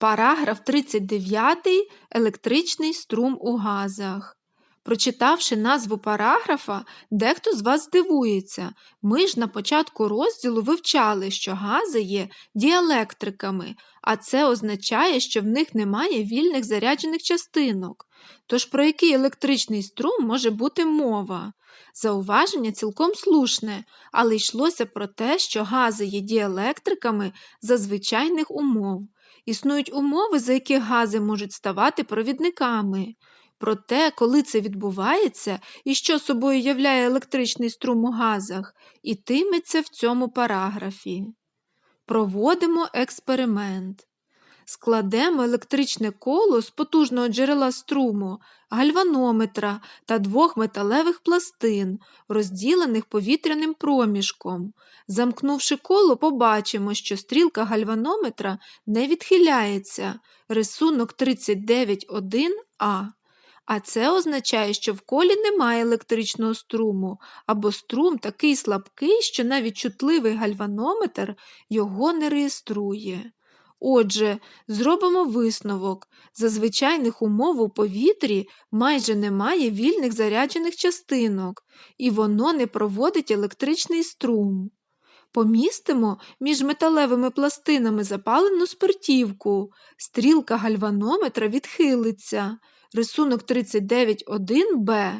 Параграф 39. Електричний струм у газах. Прочитавши назву параграфа, дехто з вас здивується. Ми ж на початку розділу вивчали, що гази є діелектриками, а це означає, що в них немає вільних заряджених частинок. Тож про який електричний струм може бути мова? Зауваження цілком слушне, але йшлося про те, що гази є діелектриками за звичайних умов. Існують умови, за яких гази можуть ставати провідниками. Проте, коли це відбувається і що собою являє електричний струм у газах, ітиметься в цьому параграфі. Проводимо експеримент. Складемо електричне коло з потужного джерела струму, гальванометра та двох металевих пластин, розділених повітряним проміжком. Замкнувши коло, побачимо, що стрілка гальванометра не відхиляється. Рисунок 39.1а. А це означає, що в колі немає електричного струму, або струм такий слабкий, що навіть чутливий гальванометр його не реєструє. Отже, зробимо висновок. За звичайних умов у повітрі майже немає вільних заряджених частинок, і воно не проводить електричний струм. Помістимо між металевими пластинами запалену спиртівку, стрілка гальванометра відхилиться. Рисунок 39.1б.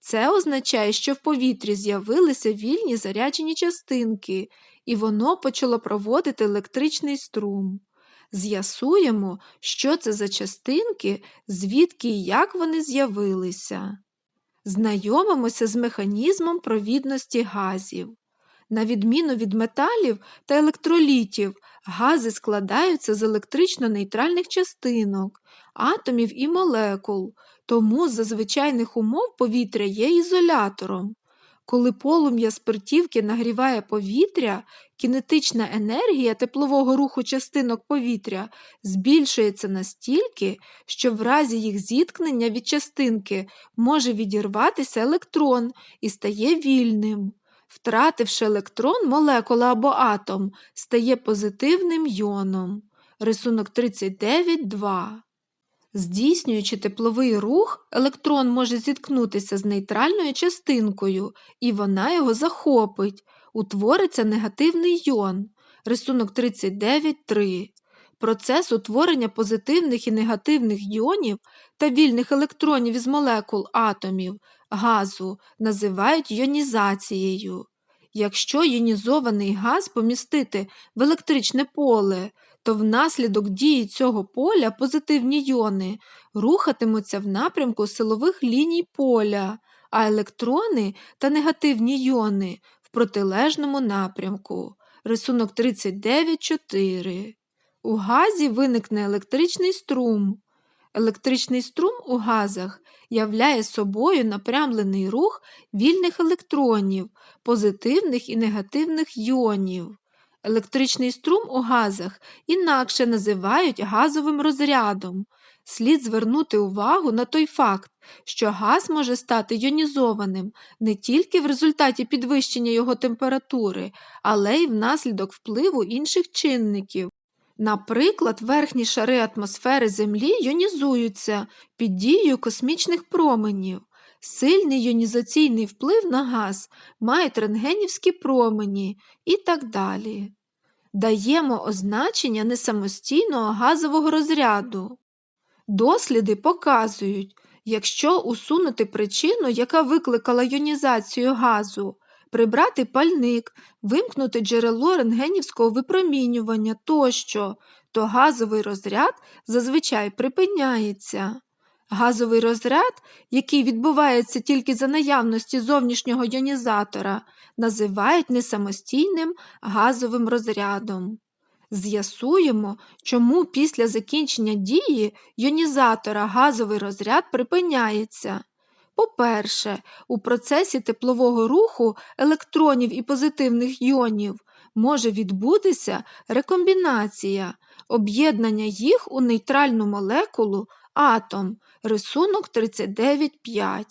Це означає, що в повітрі з'явилися вільні заряджені частинки, і воно почало проводити електричний струм. З'ясуємо, що це за частинки, звідки і як вони з'явилися. Знайомимося з механізмом провідності газів. На відміну від металів та електролітів, гази складаються з електрично-нейтральних частинок, атомів і молекул, тому за звичайних умов повітря є ізолятором. Коли полум'я спиртівки нагріває повітря, кінетична енергія теплового руху частинок повітря збільшується настільки, що в разі їх зіткнення від частинки може відірватися електрон і стає вільним. Втративши електрон, молекула або атом стає позитивним йоном. Рисунок 39.2. Здійснюючи тепловий рух, електрон може зіткнутися з нейтральною частинкою, і вона його захопить. Утвориться негативний йон. Рисунок 39.3. Процес утворення позитивних і негативних йонів та вільних електронів із молекул атомів газу називають йонізацією. Якщо йонізований газ помістити в електричне поле, то внаслідок дії цього поля позитивні йони рухатимуться в напрямку силових ліній поля, а електрони та негативні йони в протилежному напрямку. Рисунок 39.4. У газі виникне електричний струм. Електричний струм у газах являє собою напрямлений рух вільних електронів, позитивних і негативних йонів. Електричний струм у газах інакше називають газовим розрядом. Слід звернути увагу на той факт, що газ може стати йонізованим не тільки в результаті підвищення його температури, але й внаслідок впливу інших чинників. Наприклад, верхні шари атмосфери Землі йонізуються під дією космічних променів. Сильний йонізаційний вплив на газ мають рентгенівські промені і так далі. Даємо означення несамостійного газового розряду. Досліди показують, якщо усунути причину, яка викликала йонізацію газу, прибрати пальник, вимкнути джерело рентгенівського випромінювання тощо, то газовий розряд зазвичай припиняється. Газовий розряд, який відбувається тільки за наявності зовнішнього йонізатора, називають несамостійним газовим розрядом. З'ясуємо, чому після закінчення дії йонізатора газовий розряд припиняється. По-перше, у процесі теплового руху електронів і позитивних йонів може відбутися рекомбінація, об'єднання їх у нейтральну молекулу атом, рисунок 39.5.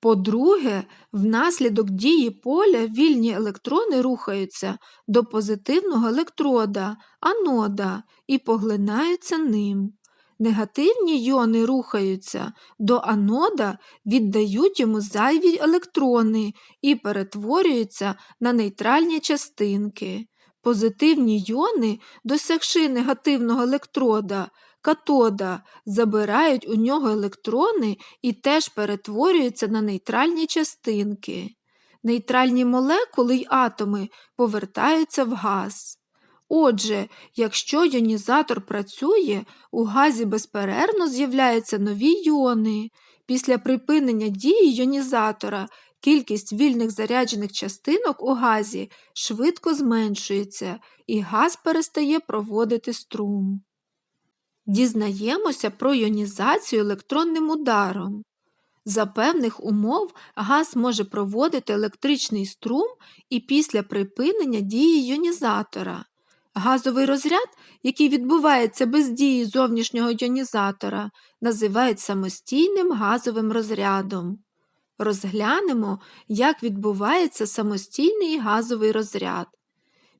По-друге, внаслідок дії поля вільні електрони рухаються до позитивного електрода, анода, і поглинаються ним. Негативні йони рухаються до анода, віддають йому зайві електрони і перетворюються на нейтральні частинки. Позитивні йони, досягши негативного електрода, катода, забирають у нього електрони і теж перетворюються на нейтральні частинки. Нейтральні молекули й атоми повертаються в газ. Отже, якщо йонізатор працює, у газі безперервно з'являються нові йони. Після припинення дії йонізатора кількість вільних заряджених частинок у газі швидко зменшується і газ перестає проводити струм. Дізнаємося про йонізацію електронним ударом. За певних умов газ може проводити електричний струм і після припинення дії йонізатора. Газовий розряд, який відбувається без дії зовнішнього йонізатора, називають самостійним газовим розрядом. Розглянемо, як відбувається самостійний газовий розряд.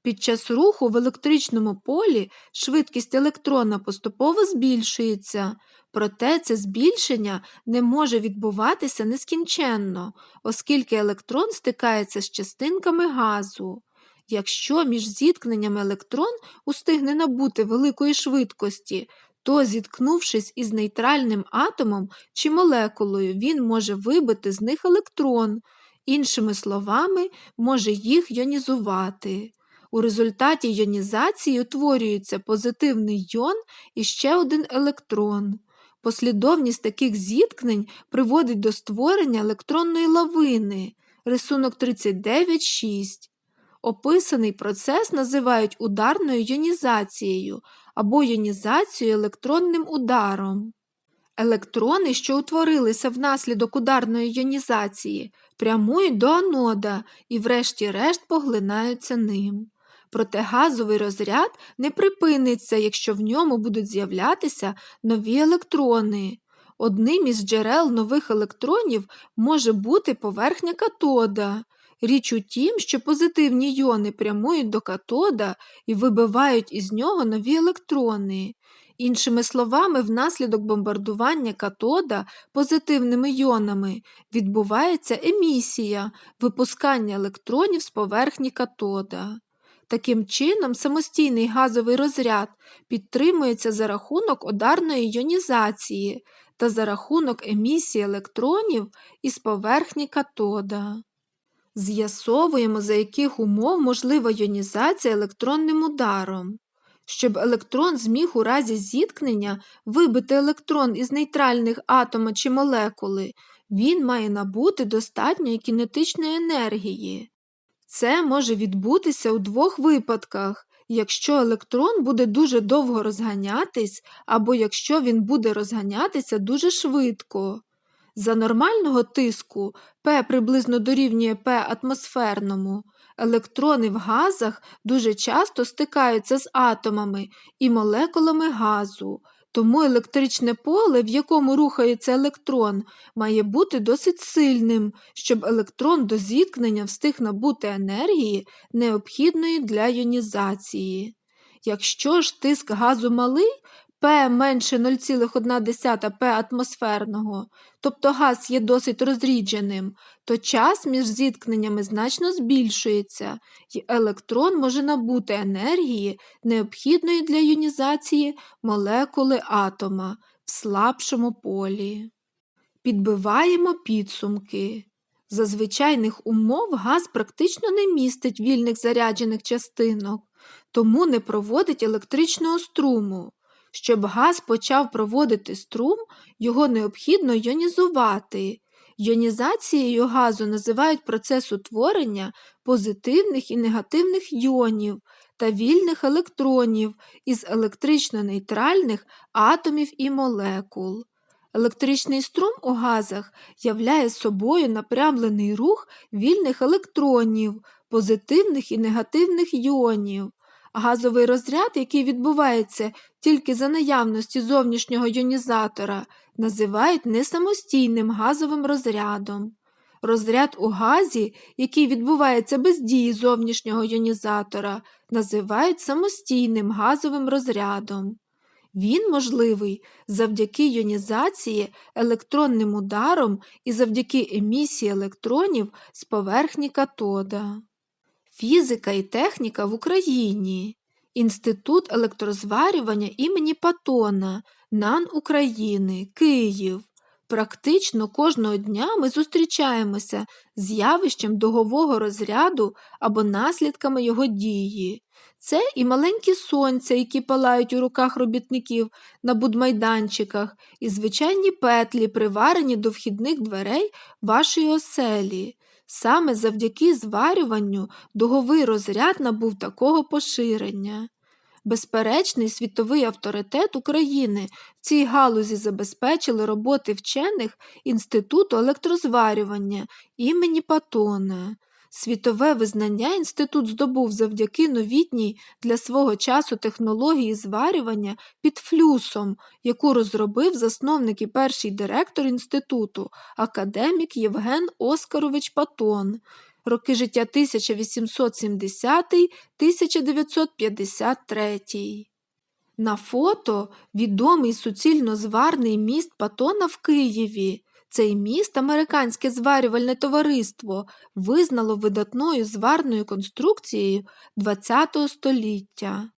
Під час руху в електричному полі швидкість електрона поступово збільшується, проте це збільшення не може відбуватися нескінченно, оскільки електрон стикається з частинками газу. Якщо між зіткненнями електрон устигне набути великої швидкості, то, зіткнувшись із нейтральним атомом чи молекулою, він може вибити з них електрон, іншими словами, може їх йонізувати. У результаті йонізації утворюється позитивний йон і ще один електрон. Послідовність таких зіткнень приводить до створення електронної лавини, рисунок 39.6. Описаний процес називають ударною йонізацією або йонізацією електронним ударом. Електрони, що утворилися внаслідок ударної йонізації, прямують до анода і, врешті-решт, поглинаються ним. Проте газовий розряд не припиниться, якщо в ньому будуть з'являтися нові електрони. Одним із джерел нових електронів може бути поверхня катода. Річ у тім, що позитивні йони прямують до катода і вибивають із нього нові електрони. Іншими словами, внаслідок бомбардування катода позитивними йонами відбувається емісія, випускання електронів з поверхні катода. Таким чином, самостійний газовий розряд підтримується за рахунок ударної йонізації та за рахунок емісії електронів із поверхні катода. З'ясовуємо, за яких умов можлива йонізація електронним ударом. Щоб електрон зміг у разі зіткнення вибити електрон із нейтральних атома чи молекули, він має набути достатньої кінетичної енергії. Це може відбутися у двох випадках, якщо електрон буде дуже довго розганятись, або якщо він буде розганятися дуже швидко. За нормального тиску П приблизно дорівнює П атмосферному, електрони в газах дуже часто стикаються з атомами і молекулами газу, тому електричне поле, в якому рухається електрон, має бути досить сильним, щоб електрон до зіткнення встиг набути енергії, необхідної для іонізації. Якщо ж тиск газу малий, П менше 0,1 П атмосферного, тобто газ є досить розрідженим, то час між зіткненнями значно збільшується, і електрон може набути енергії, необхідної для іонізації молекули атома в слабшому полі. Підбиваємо підсумки. За звичайних умов газ практично не містить вільних заряджених частинок, тому не проводить електричного струму. Щоб газ почав проводити струм, його необхідно йонізувати. Йонізацією газу називають процес утворення позитивних і негативних йонів та вільних електронів із електрично нейтральних атомів і молекул. Електричний струм у газах являє собою напрямлений рух вільних електронів, позитивних і негативних йонів. Газовий розряд, який відбувається тільки за наявності зовнішнього йонізатора, називають несамостійним газовим розрядом. Розряд у газі, який відбувається без дії зовнішнього іонізатора, називають самостійним газовим розрядом. Він можливий завдяки іонізації електронним ударом і завдяки емісії електронів з поверхні катода. Фізика і техніка в Україні. Інститут електрозварювання імені Патона, НАН України, Київ. Практично кожного дня ми зустрічаємося з явищем дугового розряду або наслідками його дії. Це і маленькі сонця, які палають у руках робітників на будмайданчиках, і звичайні петлі, приварені до вхідних дверей вашої оселі. Саме завдяки зварюванню дуговий розряд набув такого поширення. Безперечний світовий авторитет України в цій галузі забезпечили роботи вчених Інституту електрозварювання імені Патона. Світове визнання інститут здобув завдяки новітній для свого часу технології зварювання під флюсом, яку розробив засновник і перший директор інституту, академік Євген Оскарович Патон. Роки життя 1870-1953. На фото відомий суцільнозварний міст Патона в Києві. Цей міст американське зварювальне товариство визнало видатною зварною конструкцією ХХ століття.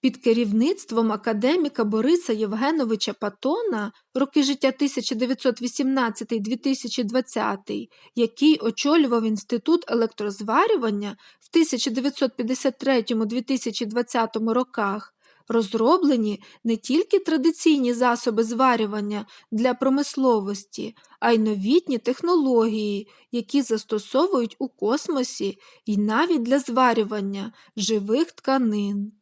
Під керівництвом академіка Бориса Євгеновича Патона роки життя 1918-2020, який очолював Інститут електрозварювання в 1953-2020 роках, розроблені не тільки традиційні засоби зварювання для промисловості, а й новітні технології, які застосовують у космосі і навіть для зварювання живих тканин.